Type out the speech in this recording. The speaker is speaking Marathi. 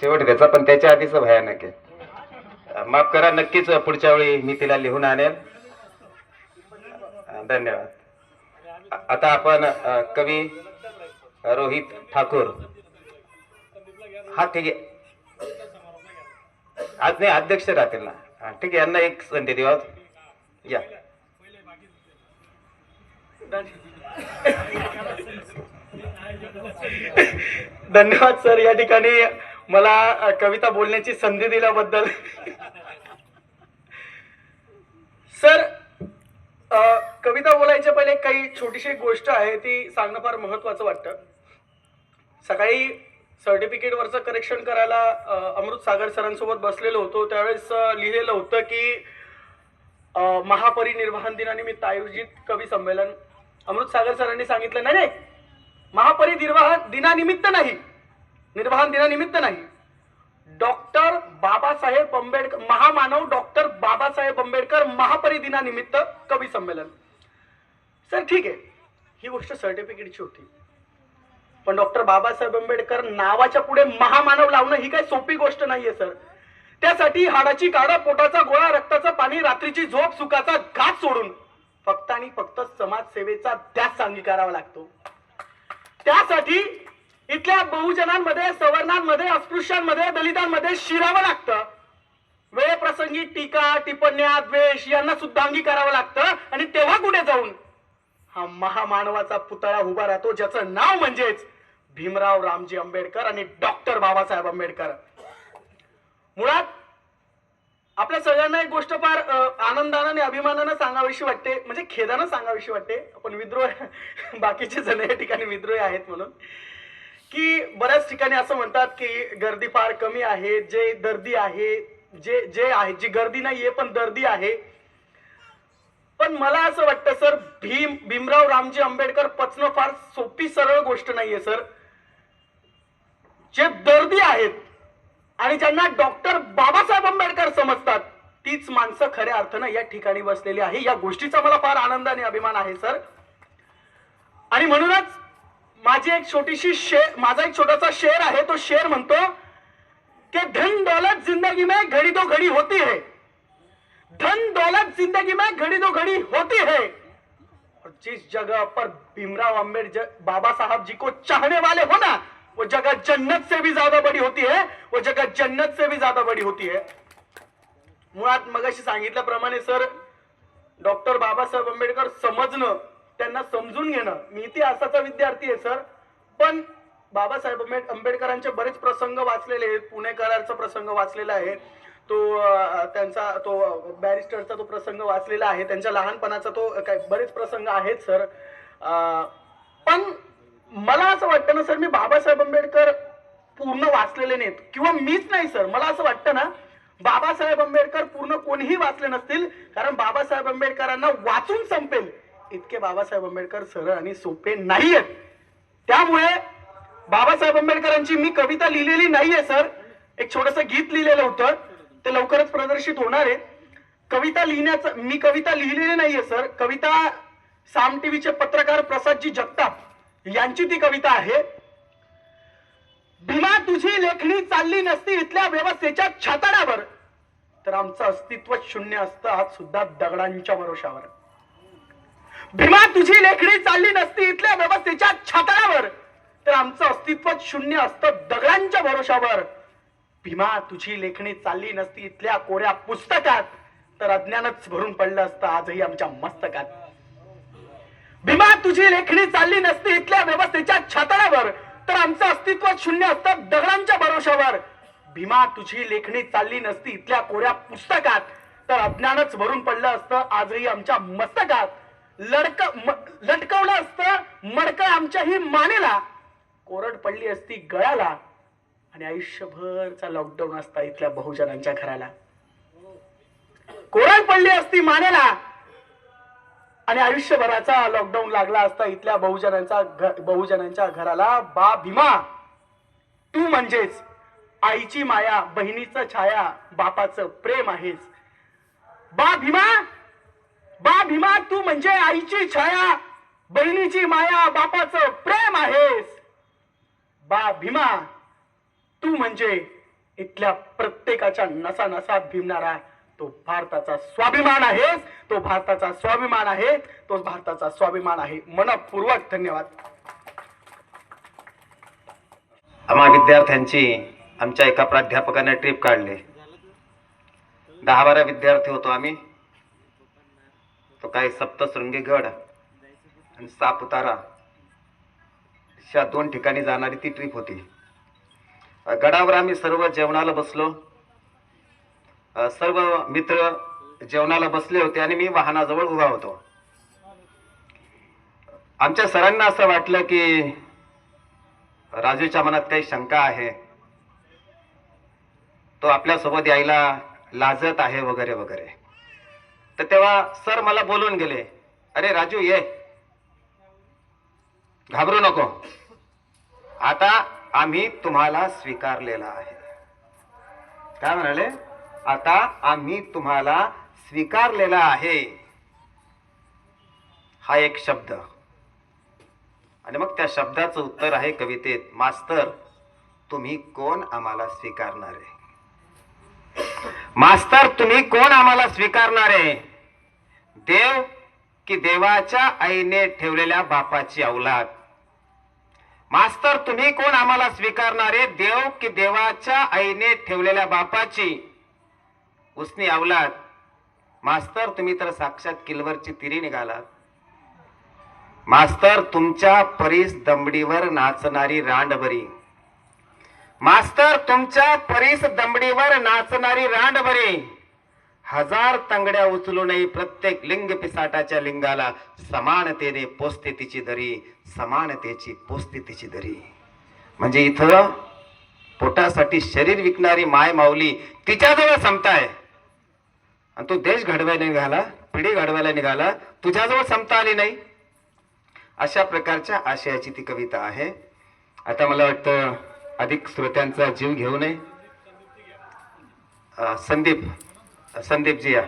शेवट घ्यायचा पण त्याच्या आधीच भयानक आहे. माफ करा नक्कीच पुढच्या वेळी मी तिला लिहून आणेल. धन्यवाद. आता आपण कवी रोहित ठाकूर. हा ठीक आहे. आज नाही अध्यक्ष राहतील ना. ठीक आहे यांना एक संधी देऊ. या. धन्यवाद सर. या ठिकाणी मला कविता बोलण्याची संधी दिल्याबद्दल. सर अ, कविता बोलायच्या पहिले काही छोटीशी गोष्ट आहे ती सांगणं फार महत्वाचं वाटतं. सकाळी सर्टिफिकेटवरचं करेक्शन करायला अमृत सागर सरांसोबत बसलेलो होतो. त्यावेळेस लिहिलेलं होतं की महापरिनिर्वाहन दिनानिमित्त आयोजित कवी संमेलन. अमृत सागर सरांनी सांगितलं नाही नाही. महापरिनिर्वाण दिनानिमित्त नाही. निर्वाहन दिनानिमित्त नाही. डॉक्टर बाबासाहेब आंबेडकर महामानव डॉक्टर बाबासाहेब आंबेडकर महापरिदिनानिमित्त कवी संमेलन. सर ठीक आहे. ही गोष्ट सर्टिफिकेटची होती. पण डॉक्टर बाबासाहेब आंबेडकर नावाच्या पुढे महामानव लावणं ही काही सोपी गोष्ट नाहीये सर. त्यासाठी हाडाची काढा पोटाचा गोळा रक्ताचं पाणी रात्रीची झोप सुखाचा घात सोडून फक्त आणि फक्त समाजसेवेचा त्याच अंगीकारावा लागतो. त्यासाठी इथल्या बहुजनांमध्ये सवर्णांमध्ये अस्पृश्यांमध्ये दलितांमध्ये शिरावं लागतं. वेळप्रसंगी टीका टिप्पण्या द्वेष यांना सुद्धा अंगीकारावं लागतं आणि तेव्हा कुठे जाऊन? हा महामानवाचा पुतळा उभा राहतो ज्याचं नाव म्हणजेच भीमराव रामजी आंबेडकर आणि डॉक्टर बाबासाहेब आंबेडकर. मुळात आपल्या सगळ्यांना एक गोष्ट फार आनंदानं आणि अभिमानानं सांगावीशी वाटते. म्हणजे खेदानं सांगावीशी वाटते. पण विद्रोह बाकीचे जण या ठिकाणी विद्रोही आहेत म्हणून. की बऱ्याच ठिकाणी असं म्हणतात की गर्दी फार कमी आहे जे दर्दी आहे जे जे आहे जी गर्दी नाहीये पण दर्दी आहे. पण मला असं वाटतं सर भीम भीमराव रामजी आंबेडकर पचणं फार सोपी सरळ गोष्ट नाहीये सर. जे दर्दी आहेत आणि ज्यांना डॉक्टर बाबासाहेब आंबेडकर समजतात तीच माणसं खऱ्या अर्थानं या ठिकाणी बसलेली आहे. या गोष्टीचा मला फार आनंद आणि अभिमान आहे सर. आणि म्हणूनच माझी एक छोटीशी शेर माझा एक छोटासा शेर आहे तो शेर म्हणतो कि धन दौलत जिंदगी में घड़ी दो घड़ी होती है। धन दौलत जिंदगी में घड़ी दो घड़ी होती है। और जिस जगह पर भीमराव अम्बेडकर बाबा साहब जी को चाहने वाले हो ना वो जगह जन्नत से भी ज्यादा बड़ी होती है वो जगह जन्नत से भी ज्यादा बड़ी होती है। मुळात मगाशी सांगितल्याप्रमाणे सर डॉक्टर बाबासाहेब आंबेडकर समजणं त्यांना समजून घेणं. मी इतिहासाचा विद्यार्थी आहे सर. पण बाबासाहेब आंबेड- आंबेडकरांचे बरेच प्रसंग वाचलेले आहेत. पुणेकरांचा प्रसंग वाचलेला आहे. तो त्यांचा तो बॅरिस्टरचा तो प्रसंग वाचलेला आहे. त्यांच्या लहानपणाचा तो काय बरेच प्रसंग आहेत सर. पण मला असं वाटतं ना सर मी बाबासाहेब आंबेडकर पूर्ण वाचलेले नाहीत. किंवा मीच नाही सर. मला असं वाटतं ना बाबासाहेब आंबेडकर पूर्ण कोणीही वाचले नसतील. कारण बाबासाहेब आंबेडकरांना वाचून संपेल. इतके बाबासाहेब आंबेडकर सरळ आणि सोपे नाहीयेत. त्यामुळे बाबासाहेब आंबेडकरांची मी कविता लिहिलेली नाहीये सर. एक छोटस गीत लिहिलेलं होतं. ते लवकरच प्रदर्शित होणार आहे. कविता लिहिण्याचं मी कविता लिहिलेली नाहीये सर. कविता साम टीव्हीचे पत्रकार प्रसादजी जगताप यांची ती कविता आहे. भीमा तुझी लेखणी चालली नसती इथल्या व्यवस्थेच्या छाताडावर. तर आमचं अस्तित्व शून्य असतं आज सुद्धा दगडांच्या भरोशावर. भीमा तुझी लेखणी चालली नसती इथल्या व्यवस्थेच्या छातळावर तर आमचं अस्तित्व शून्य असतं दगडांच्या भरोशावर. भीमा तुझी लेखणी चालली नसती इथल्या कोऱ्या पुस्तकात. तर अज्ञानच भरून पडलं असतं आजही आमच्या मस्तकात. भीमा तुझी लेखणी चालली नसती इथल्या व्यवस्थेच्या छातळावर तर आमचं अस्तित्व शून्य असतं दगडांच्या भरोशावर. भीमा तुझी लेखणी चालली नसती इथल्या कोऱ्या पुस्तकात. तर अज्ञानच भरून पडलं असतं आजही आमच्या मस्तकात. लडक लटकवलं असतं मडकं आमच्याही मानेला. कोरड पडली असती गळ्याला आणि आयुष्यभरचा लॉकडाऊन असता इथल्या बहुजनांच्या घराला. कोरड पडली असती मानेला. आणि आयुष्यभराचा लॉकडाऊन लागला असता इथल्या बहुजनांचा बहुजनांच्या घराला बा भीमा तू म्हणजेच आईची माया बहिणीचं छाया बापाचं प्रेम आहेस बा भीमा तू म्हणजे आईची छाया बहिणीची माया बापाचं प्रेम आहेस. बा भीमा तू म्हणजे इथल्या प्रत्येकाच्या नसा नसात भिमणारा तो भारताचा स्वाभिमान आहे तो भारताचा स्वाभिमान आहे तो भारताचा स्वाभिमान आहे. मनपूर्वक धन्यवाद. आम्हा विद्यार्थ्यांची आमच्या एका प्राध्यापकाने ट्रिप काढली. दहा बारा विद्यार्थी होतो आम्ही. तो काही सप्तशृंगी गड आणि सापुतारा अशा दोन ठिकाणी जाणारी ती ट्रिप होती. गडावर आम्ही सर्व जेवणाला बसलो. सर्व मित्र जेवणाला बसले होते आणि मी वाहनाजवळ उभा होतो. आमच्या सरांना असं वाटलं की राजूच्या मनात काही शंका आहे. तो आपल्यासोबत यायला लाजत आहे वगैरे वगैरे. तर तेव्हा सर मला बोलून गेले अरे राजू ये. घाबरू नको. आता आम्ही तुम्हाला स्वीकारलेला आहे. काय म्हणाले? आता आम्ही तुम्हाला स्वीकारलेला आहे. हा एक शब्द. आणि मग त्या शब्दाचं उत्तर आहे कवितेत मास्तर तुम्ही कोण आम्हाला स्वीकारणार आहे? मास्तर तुम्ही कोण आम्हाला स्वीकारणार? आहे देव की देवाच्या आईने ठेवलेल्या बापाची औलाद. मास्तर तुम्ही कोण आम्हाला स्वीकारणारे? देव की देवाच्या आईने ठेवलेल्या बापाची उसनी अवलाद मास्तर तुम्ही तर साक्षात किलवरची तिरी निघालात. मास्तर तुमच्या परीस दमडीवर नाचणारी रांडबरी मास्तर तुमच्या परीस दमडीवर नाचणारी रांडभरे हजार तंगड्या उचलूनही प्रत्येक लिंग पिसाटाच्या लिंगाला. समानतेने पोचते तिची दरी समानतेची पोचते तिची दरी. म्हणजे इथं पोटासाठी शरीर विकणारी माय माऊली तिच्याजवळ समताय आणि तू देश घडवायला निघाला पिढी घडवायला निघाला तुझ्याजवळ समता आली नाही. अशा प्रकारच्या आशयाची ती कविता आहे. आता मला वाटतं अधिक श्रोत्यांचा जीव घेऊ नये. संदीप संदीपजी या.